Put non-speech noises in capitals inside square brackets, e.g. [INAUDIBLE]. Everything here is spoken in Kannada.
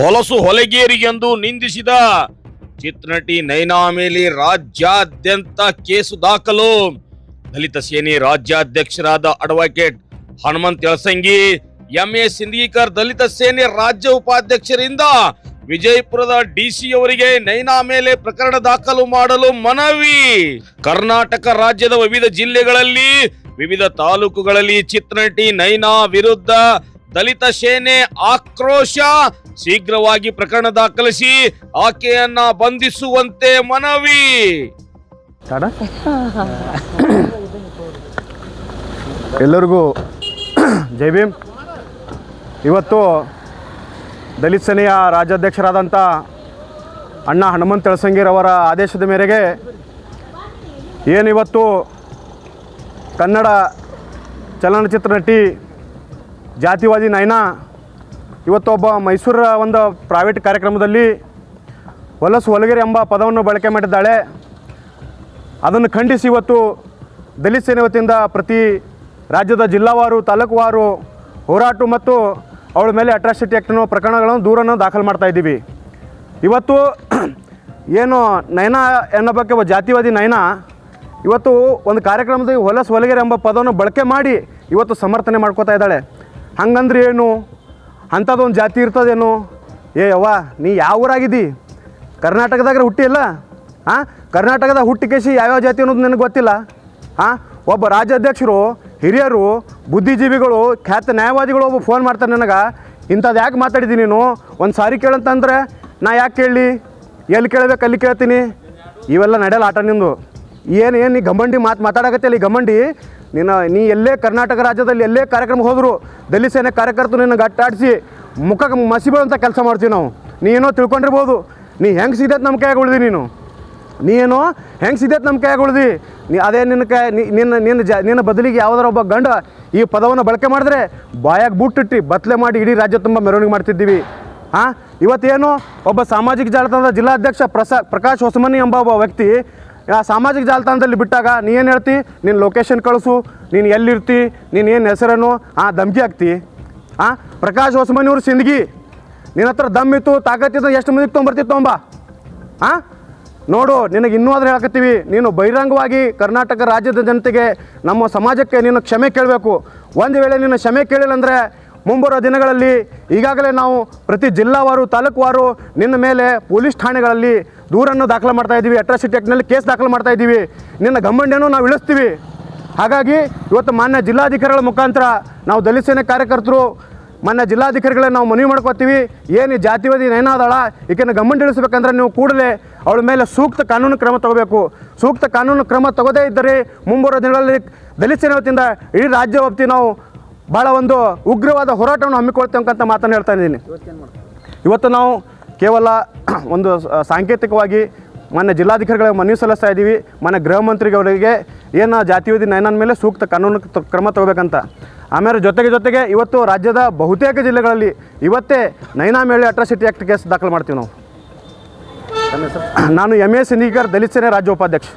ಹೊಲಸು ಹೊಲಗೇರಿಗೆಂದು ನಿಂದಿಸಿದ ಚಿತ್ರನಟಿ ನೈನಾ ಮೇಲೆ ರಾಜ್ಯಾದ್ಯಂತ ಕೇಸು ದಾಖಲು. ದಲಿತ ಸೇನೆ ರಾಜ್ಯಾಧ್ಯಕ್ಷರಾದ ಅಡ್ವೊಕೇಟ್ ಹನುಮಂತ್ ಯಳಸಂಗಿ ಎಂಎ ಸಿಂದಗೀಕರ್ ದಲಿತ ಸೇನೆ ರಾಜ್ಯ ಉಪಾಧ್ಯಕ್ಷರಿಂದ ವಿಜಯಪುರದ ಡಿಸಿ ಅವರಿಗೆ ನೈನಾ ಮೇಲೆ ಪ್ರಕರಣ ದಾಖಲು ಮಾಡಲು ಮನವಿ. ಕರ್ನಾಟಕ ರಾಜ್ಯದ ವಿವಿಧ ಜಿಲ್ಲೆಗಳಲ್ಲಿ, ವಿವಿಧ ತಾಲೂಕುಗಳಲ್ಲಿ ಚಿತ್ರನಟಿ ನೈನಾ ವಿರುದ್ಧ ದಲಿತ ಸೇನೆ ಆಕ್ರೋಶ ಶೀಘ್ರವಾಗಿ ಪ್ರಕರಣ ದಾಖಲಿಸಿ ಆಕೆಯನ್ನ ಬಂಧಿಸುವಂತೆ ಮನವಿ. [COUGHS] ಎಲ್ಲರಿಗೂ [COUGHS] ಜೈ ಭೀಮ್. ಇವತ್ತು ದಲಿತ ಸೇನೆಯ ರಾಜ್ಯಾಧ್ಯಕ್ಷರಾದಂಥ ಅಣ್ಣ ಹನುಮಂತ ಅವರ ಆದೇಶದ ಮೇರೆಗೆ ಏನಿವತ್ತು ಕನ್ನಡ ಚಲನಚಿತ್ರ ನಟಿ ಜಾತಿವಾದಿ ನಯನ ಇವತ್ತು ಒಬ್ಬ ಮೈಸೂರ ಒಂದು ಪ್ರೈವೇಟ್ ಕಾರ್ಯಕ್ರಮದಲ್ಲಿ ಹೊಲಸು ಹೊಲಗೆರೆ ಎಂಬ ಪದವನ್ನು ಬಳಕೆ ಮಾಡಿದ್ದಾಳೆ. ಅದನ್ನು ಖಂಡಿಸಿ ಇವತ್ತು ದಲಿತ ಸೇನೆ ವತಿಯಿಂದ ಪ್ರತಿ ರಾಜ್ಯದ ಜಿಲ್ಲಾವಾರು, ತಾಲೂಕುವಾರು ಹೋರಾಟ ಮತ್ತು ಅವಳ ಮೇಲೆ ಅಟ್ರಾಸಿಟಿ ಆ್ಯಕ್ಟ್ನ ಪ್ರಕರಣಗಳನ್ನು ದೂರನ್ನು ದಾಖಲು ಮಾಡ್ತಾ ಇದ್ದೀವಿ. ಇವತ್ತು [CLEARS THROAT] ಏನು ನಯನ ಬಗ್ಗೆ ಜಾತಿವಾದಿ ನಯನ ಇವತ್ತು ಒಂದು ಕಾರ್ಯಕ್ರಮದಲ್ಲಿ ಹೊಲಸು ಹೊಲಗೆರೆ ಎಂಬ ಪದವನ್ನು ಬಳಕೆ ಮಾಡಿ ಇವತ್ತು ಸಮರ್ಥನೆ ಮಾಡ್ಕೋತಾ ಇದ್ದಾಳೆ. ಹಂಗಂದ್ರೆ ಏನು? ಅಂಥದ್ದೊಂದು ಜಾತಿ ಇರ್ತದೇನು? ಏ ಅವ್ವ ನೀ ಯಾವ ಊರಾಗಿದ್ದಿ? ಕರ್ನಾಟಕದಾಗ ಹುಟ್ಟಿಲ್ಲ ಹಾಂ ಕರ್ನಾಟಕದ ಹುಟ್ಟಿಕೇಸಿ ಯಾವ್ಯಾವ ಜಾತಿ ಅನ್ನೋದು ನನಗೆ ಗೊತ್ತಿಲ್ಲ? ಹಾಂ ಒಬ್ಬ ರಾಜ್ಯಾಧ್ಯಕ್ಷರು, ಹಿರಿಯರು, ಬುದ್ಧಿಜೀವಿಗಳು, ಖ್ಯಾತ ನ್ಯಾಯವಾದಿಗಳು ಒಬ್ಬ ಫೋನ್ ಮಾಡ್ತಾರೆ ನನಗೆ. ಇಂಥದ್ದು ಯಾಕೆ ಮಾತಾಡಿದ್ದೀನಿ ನೀನು? ಒಂದು ಸಾರಿ ಕೇಳಂತಂದ್ರೆ ನಾ ಯಾಕೆ ಕೇಳಲಿ? ಎಲ್ಲಿ ಕೇಳಬೇಕು, ಅಲ್ಲಿ ಕೇಳ್ತೀನಿ? ಇವೆಲ್ಲ ನಡೆಯಲ್ಲ ಆಟ ನಿಂದು. ಏನು ಏನು, ನೀ ಗಮಂಡಿ ಮಾತು ಮಾತಾಡಕತ್ತೆ ಅಲ್ಲಿ ಗಮಂಡಿ ನಿನ್ನ, ನೀ ಎಲ್ಲೇ ಕರ್ನಾಟಕ ರಾಜ್ಯದಲ್ಲಿ ಎಲ್ಲೇ ಕಾರ್ಯಕ್ರಮ ಹೋದರು, ದಲಿತ ಸೇನೆ ಕಾರ್ಯಕರ್ತರು ನಿನ್ನ ಗಟ್ಟಾಡಿಸಿ ಮುಖಕ್ಕೆ ಮಸಿ ಬೀಳೋಂಥ ಕೆಲಸ ಮಾಡ್ತೀವಿ ನಾವು. ನೀ ಏನೋ ತಿಳ್ಕೊಂಡಿರ್ಬೋದು. ನೀ ಹೆಂಗೆ ಸಿಗತ್ತೆ ನಮ್ಮ ಕೈಯಾಗ ಉಳಿದಿ ನೀನು? ನೀ ಏನೋ ಹೆಂಗೆ ಸಿಗತ್ತೆ ನಮ್ಮ ಕೈಯಾಗ ಉಳಿದಿ? ನೀ ಅದೇ ನಿನ್ನ ಕೈ ನಿನ್ನ ನಿನ್ನ ಜ, ನಿನ್ನ ಬದಲಿಗೆ ಯಾವುದಾರ ಒಬ್ಬ ಗಂಡ ಈ ಪದವನ್ನು ಬಳಕೆ ಮಾಡಿದ್ರೆ ಬಾಯಾಗ ಬುಟ್ಟಿಟ್ಟು ಬತ್ತಲೆ ಮಾಡಿ ಇಡೀ ರಾಜ್ಯ ತುಂಬ ಮೆರವಣಿಗೆ ಮಾಡ್ತಿದ್ದೀವಿ. ಹಾಂ? ಇವತ್ತೇನು ಒಬ್ಬ ಸಾಮಾಜಿಕ ಜಾಲತಾಣದ ಜಿಲ್ಲಾಧ್ಯಕ್ಷ ಪ್ರಸಾ, ಪ್ರಕಾಶ್ ಹೊಸಮನಿ ಎಂಬ ಒಬ್ಬ ವ್ಯಕ್ತಿ ಆ ಸಾಮಾಜಿಕ ಜಾಲತಾಣದಲ್ಲಿ ಬಿಟ್ಟಾಗ ನೀ ಏನು ಹೇಳ್ತಿ? ನಿನ್ನ ಲೊಕೇಶನ್ ಕಳಿಸು, ನೀನು ಎಲ್ಲಿರ್ತಿ, ನೀನು ಏನು ಹೆಸರನು ಆ, ಧಮ್ಕಿ ಹಾಕ್ತಿ. ಆ, ಪ್ರಕಾಶ್ ಹೊಸಮನಿ ಅವ್ರ ಸಿಂದಗಿ. ನಿನ್ನ ಹತ್ರ ದಮ್ ಇತ್ತು ತಾಕತ್ತಿತ್ತು ಎಷ್ಟು ಮಂದಿಗೆ ತೊಗೊಂಬರ್ತಿ ತೊಂಬ ಆ, ನೋಡು, ನಿನಗೆ ಇನ್ನೂ ಆದ್ರೆ ಹೇಳಕತ್ತೀವಿ. ನೀನು ಬಹಿರಂಗವಾಗಿ ಕರ್ನಾಟಕ ರಾಜ್ಯದ ಜನತೆಗೆ, ನಮ್ಮ ಸಮಾಜಕ್ಕೆ ನೀನು ಕ್ಷಮೆ ಕೇಳಬೇಕು. ಒಂದು ವೇಳೆ ನೀನು ಕ್ಷಮೆ ಕೇಳಿಲ್ಲ ಅಂದರೆ ಮುಂಬರುವ ದಿನಗಳಲ್ಲಿ ಈಗಾಗಲೇ ನಾವು ಪ್ರತಿ ಜಿಲ್ಲಾವಾರು, ತಾಲೂಕುವಾರು, ನಿನ್ನ ಮೇಲೆ ಪೊಲೀಸ್ ಠಾಣೆಗಳಲ್ಲಿ ದೂರನ್ನು ದಾಖಲು ಮಾಡ್ತಾ ಇದ್ದೀವಿ. ಅಟ್ರಾಸಿಟಿ ಆ್ಯಕ್ಟ್ನಲ್ಲಿ ಕೇಸ್ ದಾಖಲು ಮಾಡ್ತಾ ಇದ್ದೀವಿ. ನಿನ್ನ ಗಮ್ಮಂಡಿಯನ್ನು ನಾವು ಇಳಿಸ್ತೀವಿ. ಹಾಗಾಗಿ ಇವತ್ತು ಮಾನ್ಯ ಜಿಲ್ಲಾಧಿಕಾರಿಗಳ ಮುಖಾಂತರ ನಾವು ದಲಿತ ಸೇನೆ ಕಾರ್ಯಕರ್ತರು, ಮಾನ್ಯ ಜಿಲ್ಲಾಧಿಕಾರಿಗಳೇ ನಾವು ಮನವಿ ಮಾಡ್ಕೋತೀವಿ. ಏನು ಜಾತಿವಾದಿ ಏನಾದಳ ಈಕೆನ ಗಮನ ಇಳಿಸ್ಬೇಕಂದ್ರೆ ನೀವು ಕೂಡಲೇ ಅವಳ ಮೇಲೆ ಸೂಕ್ತ ಕಾನೂನು ಕ್ರಮ ತಗೋಬೇಕು. ಸೂಕ್ತ ಕಾನೂನು ಕ್ರಮ ತಗೋದೇ ಇದ್ದರೆ ಮುಂಬರುವ ದಿನಗಳಲ್ಲಿ ದಲಿತ ಸೇನೆ ವತಿಯಿಂದ ಇಡೀ ರಾಜ್ಯ ವ್ಯಾಪ್ತಿ ನಾವು ಭಾಳ ಒಂದು ಉಗ್ರವಾದ ಹೋರಾಟವನ್ನು ಹಮ್ಮಿಕೊಳ್ತೇವೆ ಅಂತ ಮಾತನ್ನು ಹೇಳ್ತಾ ಇದ್ದೀನಿ. ಇವತ್ತು ನಾವು ಕೇವಲ [CLEARS THROAT] ಒಂದು ಸಾಂಕೇತಿಕವಾಗಿ ಮೊನ್ನೆ ಜಿಲ್ಲಾಧಿಕಾರಿಗಳಿಗೆ ಮನವಿ ಸಲ್ಲಿಸ್ತಾ ಇದ್ದೀವಿ. ಮೊನ್ನೆ ಗೃಹ ಮಂತ್ರಿಗಳಿಗೆ ಏನು ಜಾತಿವಾದಿ ನಯನನ ಮೇಲೆ ಸೂಕ್ತ ಕಾನೂನು ಕ್ರಮ ತಗೋಬೇಕಂತ. ಆಮೇಲೆ ಜೊತೆಗೆ ಜೊತೆಗೆ ಇವತ್ತು ರಾಜ್ಯದ ಬಹುತೇಕ ಜಿಲ್ಲೆಗಳಲ್ಲಿ ಇವತ್ತೇ ನೈನಾ ಮೇಲೆ ಅಟ್ರಾಸಿಟಿ ಆ್ಯಕ್ಟ್ ಕೇಸ್ ದಾಖಲು ಮಾಡ್ತೀವಿ ನಾವು. [CLEARS THROAT] ನಾನು ಎಂ ಎ ಸಿನಿಗರ್ ದಲಿತ ಸೇನೆ ರಾಜ್ಯ ಉಪಾಧ್ಯಕ್ಷ